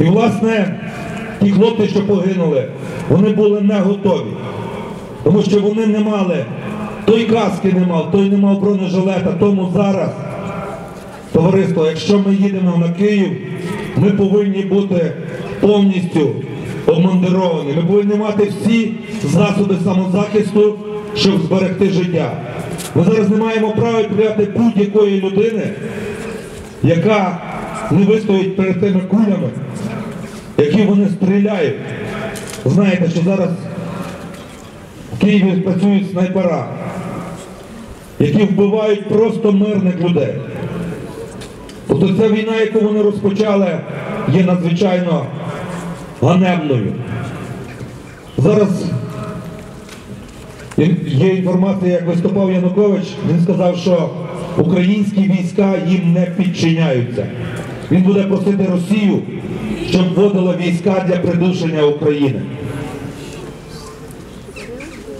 І, власне, ті хлопці, що загинули, вони були не готові. Тому що вони не мали, той каски не мав, той не мав бронежилета, тому зараз, товариство, якщо ми їдемо на Київ, ми повинні бути повністю обмундировані. Ми повинні мати всі засоби самозахисту, щоб зберегти життя. Ми зараз не маємо права відправляти будь-якої людини, яка не вистоїть перед тими кулями, які вони стріляють. Знаєте, що зараз в Києві працюють снайпера, які вбивають просто мирних людей. Тобто ця війна, яку вони розпочали, є надзвичайно ганебною. Зараз є інформація, як виступав Янукович, він сказав, що українські війська їм не підчиняються. Він буде просити Росію, щоб вводила війська для придушення України.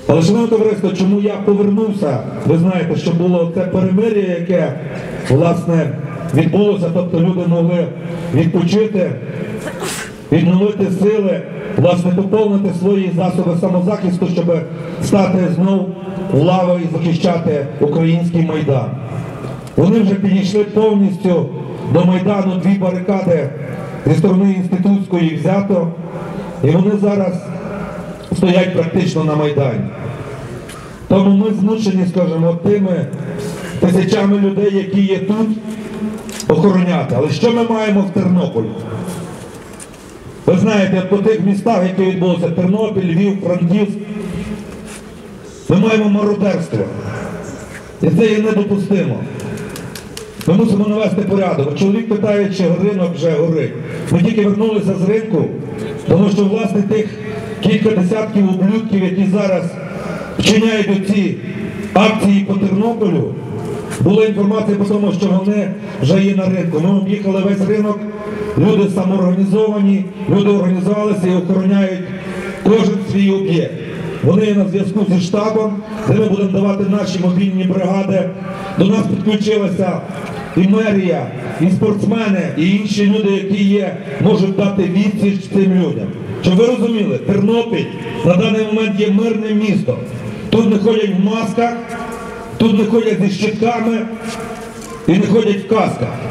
Але шановне товариство, чому я повернувся? Ви знаєте, що було це перемир'я, яке власне відбулося, тобто люди могли відпочити, відновити сили, власне, поповнити свої засоби самозахисту, щоб стати знов в лави і захищати український майдан. Вони вже підійшли повністю до Майдану, дві барикади зі сторони інститутської взято, і вони зараз стоять практично на Майдані. Тому ми змушені, скажімо, тими тисячами людей, які є тут, охороняти. Але що ми маємо в Тернополі? Ви знаєте, по тих містах, які відбулися Тернопіль, Львів, Франківськ, ми маємо мародерство. І це є недопустимо. Ми мусимо навести порядок. Чоловік питає, чи ринок вже горить. Ми тільки вернулися з ринку, тому що власне тих кілька десятків ублюдків, які зараз вчиняють оці акції по Тернополю, була інформація про тому, що вони вже є на ринку. Ми об'їхали весь ринок, люди самоорганізовані, люди організувалися і охороняють кожен свій об'єкт. Вони є на зв'язку зі штабом, де ми будемо давати наші мобільні бригади. До нас підключилася і мерія, і спортсмени, і інші люди, які є, можуть дати відсіч цим людям. Щоб ви розуміли, Тернопіль на даний момент є мирним містом. Тут не ходять в масках, тут не ходять зі щитками і не ходять в касках.